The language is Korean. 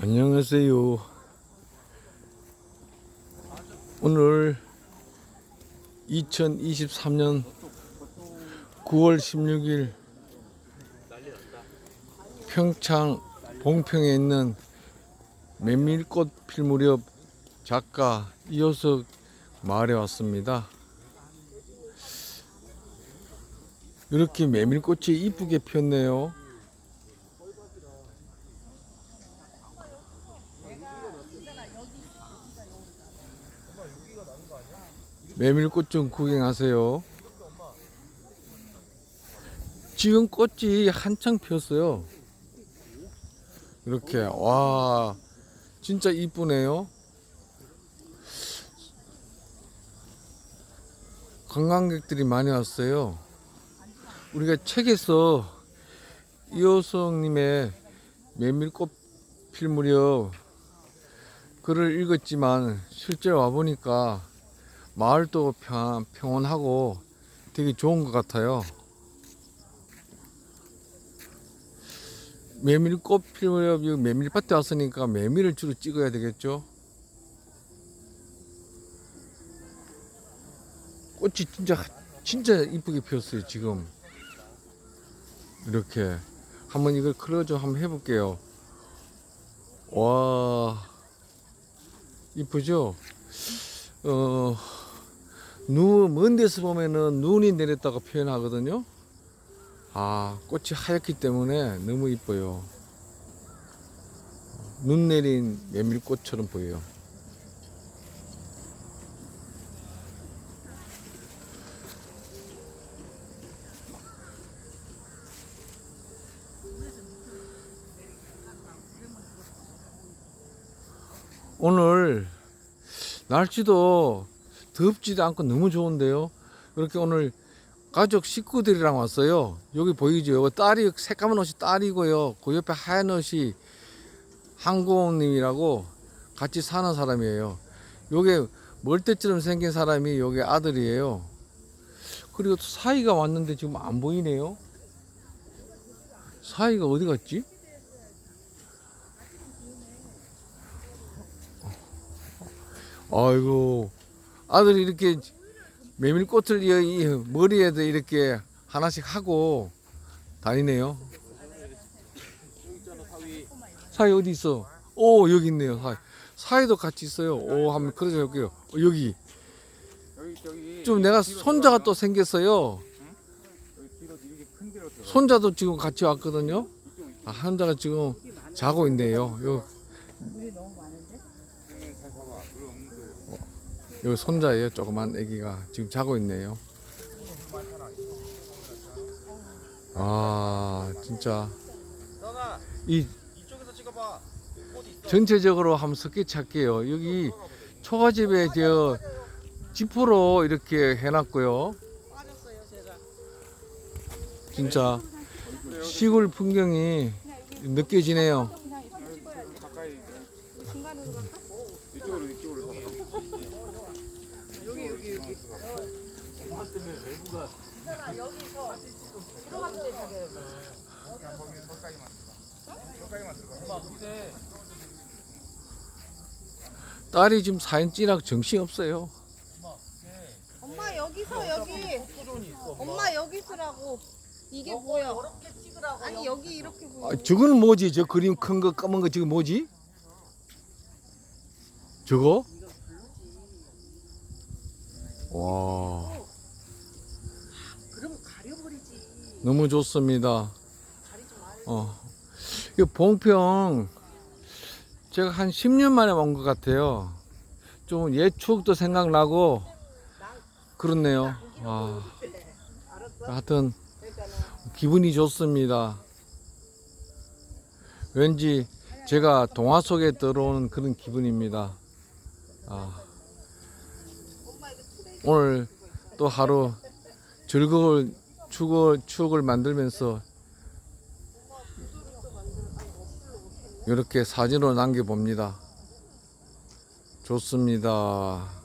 안녕하세요. 오늘 2023년 9월 16일 평창 봉평에 있는 메밀꽃 필 무렵 작가 이호석 마을에 왔습니다. 이렇게 메밀꽃이 이쁘게 피었네요. 메밀꽃 좀 구경하세요. 지금 꽃이 한창 피었어요. 이렇게 와 진짜 이쁘네요. 관광객들이 많이 왔어요. 우리가 책에서 이호성님의 메밀꽃 필 무렵 글을 읽었지만 실제 와 보니까 마을도 평, 평온하고 되게 좋은 것 같아요. 메밀꽃 이 메밀밭에 왔으니까 메밀을 주로 찍어야 되겠죠. 꽃이 진짜 진짜 이쁘게 피었어요 지금. 이렇게 한번 이걸 클로즈 한번 해볼게요. 와 이쁘죠? 어, 눈, 먼 데서 보면은 눈이 내렸다고 표현하거든요. 아, 꽃이 하얗기 때문에 너무 이뻐요. 눈 내린 메밀꽃처럼 보여요. 오늘 날씨도 덥지도 않고 너무 좋은데요. 이렇게 오늘 가족 식구들이랑 왔어요. 여기 보이죠? 여기 딸이 새까만 옷이 딸이고요. 그 옆에 하얀 옷이 항공님이라고 같이 사는 사람이에요. 요게 멀대처럼 생긴 사람이 요게 아들이에요. 그리고 또 사이가 왔는데 지금 안 보이네요. 사이가 어디 갔지? 아이고 아들이 이렇게 메밀꽃을 이- 이 머리에도 이렇게 하나씩 하고 다니네요. 사이 어디 있어? 오 여기 있네요. 사이. 사이도 같이 있어요. 오 한번 그려줘 볼게요. 어, 여기 좀 내가 손자가 또 생겼어요. 손자도 지금 같이 왔거든요. 아, 한자가 지금 자고 있네요. 요 요 손자예요. 조그만 아기가 지금 자고 있네요. 아 진짜 이. 전체적으로 한번 스케치 할게요. 여기 초가집에 저 지프로 이렇게 해놨고요. 진짜 시골 풍경이 느껴지네요. 이쪽으로 이쪽으로. 가. 딸이 지금 사진 찌락 정신 없어요. 엄마 여기서 여기. 엄마. 여기 있으라고. 이게 보여 아니 여기 이렇게 보여 아, 저거는 뭐지? 저 그림 큰거 검은 거 지금 뭐지? 저거? 와. 그럼 가려버리지 너무 좋습니다. 어. 이 봉평 제가 한 10년 만에 온 것 같아요. 좀 옛 추억도 생각나고 그렇네요. 와. 하여튼 기분이 좋습니다. 왠지 제가 동화 속에 들어오는 그런 기분입니다. 아. 오늘 또 하루 즐거운 추억, 추억을 만들면서 이렇게 사진으로 남겨봅니다. 좋습니다.